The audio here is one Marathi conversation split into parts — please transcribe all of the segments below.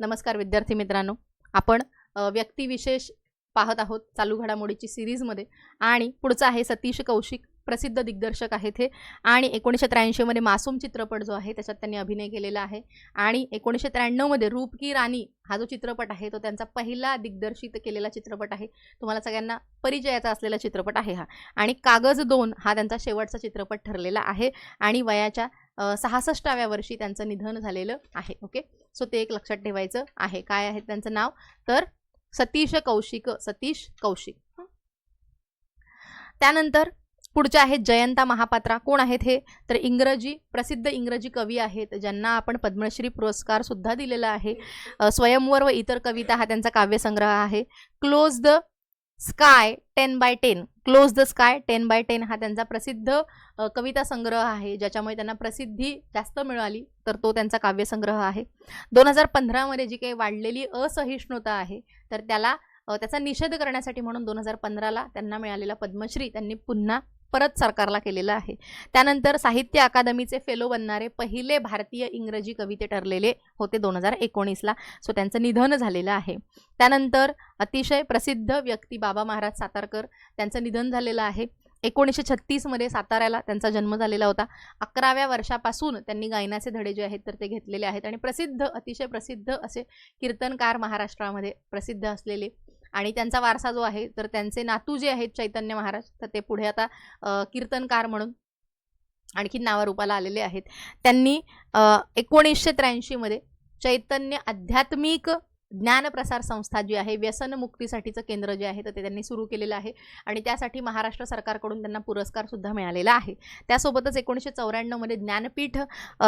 नमस्कार विद्यार्थी मित्रांनो. आपण व्यक्तिविशेष पाहत आहोत चालू घडामोडीची सिरीजमध्ये आणि पुढचं आहे सतीश कौशिक प्रसिद्ध दिग्दर्शक आहेत हे. आणि एकोणीसशे त्र्याऐंशीमध्ये मासूम चित्रपट जो आहे त्याच्यात त्यांनी अभिनय केलेला आहे. आणि एकोणीसशे त्र्याण्णवमध्ये रूप की राणी हा जो चित्रपट आहे तो त्यांचा पहिला दिग्दर्शित केलेला चित्रपट आहे. तुम्हाला सगळ्यांना परिचयाचा असलेला चित्रपट आहे हा. आणि कागज दोन हा त्यांचा शेवटचा चित्रपट ठरलेला आहे. आणि वयाच्या सहासष्टाव्या वर्षी त्यांचं निधन झालेलं आहे ओके सो ते एक लक्षात ठेवायचं आहे. काय आहे त्यांचं नाव? तर सतीश कौशिक सतीश कौशिक. त्यानंतर पुढच्या आहेत जयंता महापात्रा. कोण आहेत हे? तर इंग्रजी प्रसिद्ध इंग्रजी कवी आहेत ज्यांना आपण पद्मश्री पुरस्कार सुद्धा दिलेला आहे. स्वयंवर व इतर कविता हा त्यांचा काव्यसंग्रह आहे. Close the sky ten by ten close the sky ten by ten हा त्यांचा प्रसिद्ध कविता संग्रह आहे. ज्याच्यामुळे त्यांना प्रसिद्धी जास्त मिळाली तर तो त्यांचा काव्यसंग्रह आहे. दोन हजार पंधरामध्ये जी काही वाढलेली असहिष्णुता आहे तर त्याला त्याचा निषेध करण्यासाठी म्हणून दोन हजार पंधराला त्यांना मिळालेला पद्मश्री त्यांनी पुन्हा परत सरकारला केलेलं आहे. त्यानंतर साहित्य अकादमीचे फेलो बनणारे पहिले भारतीय इंग्रजी कवी ते ठरलेले होते दोन हजार एकोणीसला. सो त्यांचं निधन झालेलं आहे. त्यानंतर अतिशय प्रसिद्ध व्यक्ती बाबा महाराज सातारकर त्यांचं निधन झालेलं आहे. एकोणीसशे छत्तीसमध्ये साताऱ्याला त्यांचा जन्म झालेला होता. अकराव्या वर्षापासून त्यांनी गायनाचे धडे जे आहेत तर ते घेतलेले आहेत. आणि प्रसिद्ध अतिशय प्रसिद्ध असे कीर्तनकार महाराष्ट्रामध्ये प्रसिद्ध असलेले आणि त्यांचा वारसा जो आहे तर त्यांचे नातू जे आहेत चैतन्य महाराज तर ते पुढे आता कीर्तनकार म्हणून आणखी नावारूपाला आलेले आहेत. त्यांनी एकोणीसशे त्र्याऐंशीमध्ये चैतन्य आध्यात्मिक ज्ञानप्रसार संस्था जी आहे व्यसनमुक्तीसाठीचं केंद्र जे आहे तर ते त्यांनी सुरू केलेलं आहे. आणि त्यासाठी महाराष्ट्र सरकारकडून त्यांना पुरस्कारसुद्धा मिळालेला आहे. त्यासोबतच एकोणीसशे चौऱ्याण्णवमध्ये ज्ञानपीठ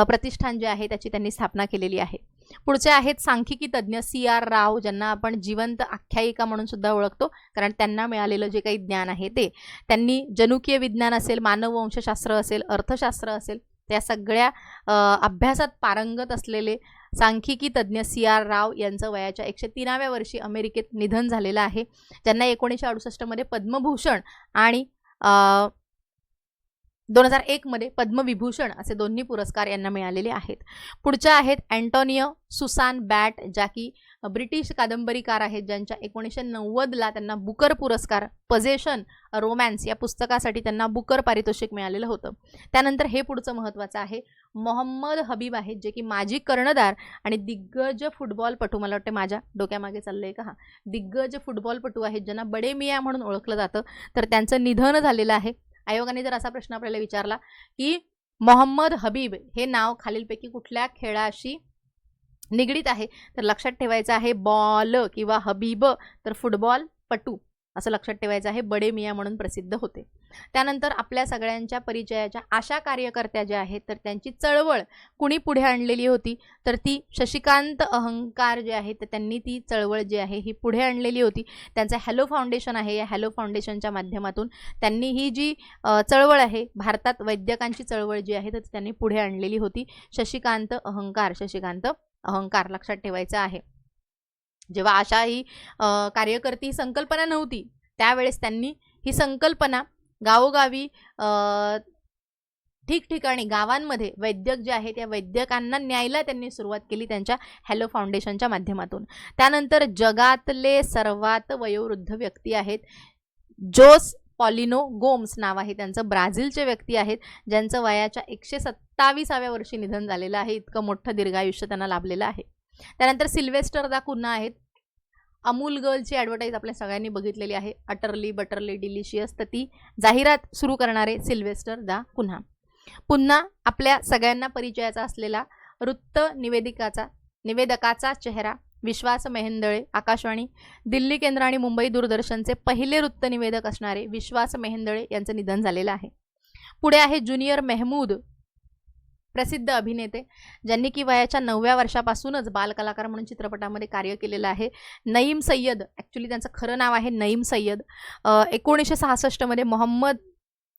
प्रतिष्ठान जे आहे त्याची त्यांनी स्थापना केलेली आहे. पुढचे आहेत सांख्यिकी तज्ज्ञ सी आर राव ज्यांना आपण जिवंत आख्यायिका म्हणून सुद्धा ओळखतो कारण त्यांना मिळालेलं जे काही ज्ञान आहे ते. त्यांनी जनुकीय विज्ञान असेल मानववंशशास्त्र असेल अर्थशास्त्र असेल त्या सगळ्या अभ्यासात पारंगत असलेले सांख्यिकी तज्ज्ञ सी आर राव यांचं वयाच्या एकशे तीनाव्या वर्षी अमेरिकेत निधन झालेलं आहे. ज्यांना एकोणीसशे अडुसष्टमध्ये पद्मभूषण आणि दोन हजार एकमध्ये पद्मविभूषण असे दोन्ही पुरस्कार यांना मिळालेले आहेत. पुढच्या आहेत अँटोनियो सुसान बॅट ज्या की ब्रिटिश कादंबरीकार आहेत ज्यांच्या एकोणीसशे नव्वदला त्यांना बुकर पुरस्कार पजेशन रोमॅन्स या पुस्तकासाठी त्यांना बुकर पारितोषिक मिळालेलं होतं. त्यानंतर हे पुढचं महत्त्वाचं आहे. मोहम्मद हबीब आहेत जे की माजी कर्णधार आणि दिग्गज फुटबॉलपटू मला वाटते माझ्या डोक्यामागे चाललंय का? हा. दिग्गज फुटबॉलपटू आहेत ज्यांना बडे मिया म्हणून ओळखलं जातं. तर त्यांचं निधन झालेलं आहे. आयोगाने जर असा प्रश्न आपल्याला विचारला की मोहम्मद हबीब हे नाव खालीलपैकी कुठल्या खेळाशी निगडीत आहे? तर लक्षात ठेवायचं आहे बॉल किंवा हबीब तर फुटबॉल पटू असं लक्षात ठेवायचं आहे. बडे मिया म्हणून प्रसिद्ध होते. त्यानंतर आपल्या सगळ्यांच्या परिचयाच्या आशा कार्यकर्त्या ज्या आहेत तर त्यांची चळवळ कुणी पुढे आणलेली होती तर ती शशिकांत अहंकार जे आहे तर त्यांनी ती चळवळ जी आहे ही पुढे आणलेली होती. त्यांचं हॅलो फाउंडेशन आहे. या हॅलो फाउंडेशनच्या माध्यमातून त्यांनी ही जी चळवळ आहे भारतात वैद्यकांची चळवळ जी आहे तर त्यांनी पुढे आणलेली होती. शशिकांत अहंकार शशिकांत अहंकार लक्षात ठेवायचा आहे. जेव्हा आशा ही कार्यकर्ती ही संकल्पना नव्हती त्यावेळेस त्यांनी ही संकल्पना गावोगावी ठिकठिकाणी गावांमध्ये वैद्यक जे आहेत त्या वैद्यकांना न्यायला त्यांनी सुरुवात केली त्यांच्या हॅलो फाउंडेशनच्या माध्यमातून. त्यानंतर जगातले सर्वात वयोवृद्ध व्यक्ती आहेत जोस पॉलिनो गोम्स नाव आहे त्यांचं ब्राझीलचे व्यक्ती आहेत ज्यांचं वयाच्या एकशे सत्तावीसाव्या वर्षी निधन झालेलं आहे इतकं मोठं दीर्घायुष्य त्यांना लाभलेलं आहे. त्यानंतर सिल्वेस्टर दा कुन्हा आहेत. अमूल गर्लची ॲडव्हर्टाईज आपल्या सगळ्यांनी बघितलेली आहे. अटरली बटरली डिलिशियस तर ती जाहिरात सुरू करणारे सिल्वेस्टर दा कुन्हा. पुन्हा आपल्या सगळ्यांना परिचयाचा असलेला वृत्त निवेदिकाचा निवेदकाचा चेहरा विश्वास मेहेंदळे आकाशवाणी दिल्ली केंद्र आणि मुंबई दूरदर्शनचे पहिले वृत्त निवेदक असणारे विश्वास मेहेंदळे यांचं निधन झालेलं आहे. पुढे आहे ज्युनियर मेहमूद प्रसिद्ध अभिनेते ज्यांनी की वयाच्या नवव्या वर्षापासूनच बालकलाकार म्हणून चित्रपटामध्ये कार्य केलेलं आहे. नईम सय्यद ॲक्च्युली त्यांचं खरं नाव आहे नईम सय्यद. एकोणीसशे सहासष्टमध्ये मोहम्मद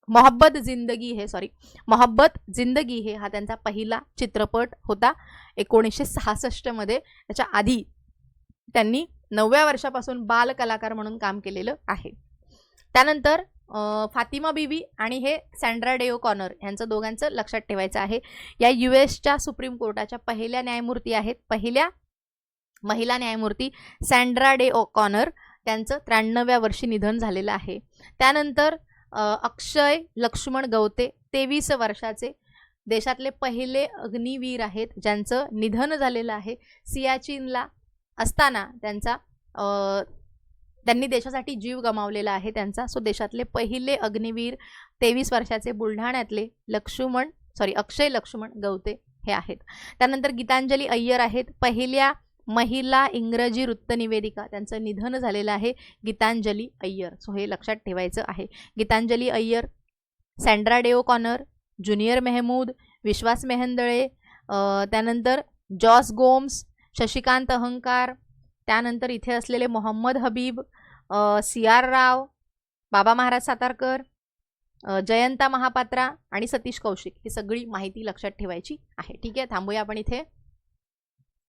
मोहब्बत जिंदगी हे सॉरी मोहब्बत जिंदगी हे हा त्यांचा पहिला चित्रपट होता. एकोणीसशे सहासष्टमध्ये त्याच्या आधी त्यांनी नवव्या वर्षापासून बालकलाकार म्हणून काम केलेलं आहे. त्यानंतर फातिमा बीबी आणि हे सँड्रा डेओ कॉर्नर यांचं दोघांचं लक्षात ठेवायचं आहे. या यू एसच्या सुप्रीम कोर्टाच्या पहिल्या न्यायमूर्ती आहेत. पहिल्या महिला न्यायमूर्ती सँड्रा डे ओ कॉनर त्यांचं त्र्याण्णव्या वर्षी निधन झालेलं आहे. त्यानंतर अक्षय लक्ष्मण गवते तेवीस वर्षाचे देशातले पहिले अग्निवीर आहेत. ज्यांचं निधन झालेलं आहे सियाचीनला असताना त्यांचा त्यांनी देशासाठी जीव गमावलेला आहे त्यांचा. सो देशातले पहिले अग्निवीर तेवीस वर्षाचे बुलढाण्यातले लक्ष्मण सॉरी अक्षय लक्ष्मण गवते हे आहेत. त्यानंतर गीतांजली अय्यर आहेत. पहिल्या महिला इंग्रजी वृत्तनिवेदिका त्यांचं निधन झालेलं आहे गीतांजली अय्यर. सो हे लक्षात ठेवायचं आहे. Geetanjali Iyer Sandra Day O'Connor junior Mehmood Vishwas Mehendale त्यानंतर जॉस गोम्स शशिकांत अहंकार त्यानंतर इथे असलेले मोहम्मद हबीब सी आर राव बाबा महाराज सातारकर जयंता महापात्रा आणि सतीश कौशिक. ही सगळी माहिती लक्षात ठेवायची आहे. ठीक आहे थांबूया आपण इथे.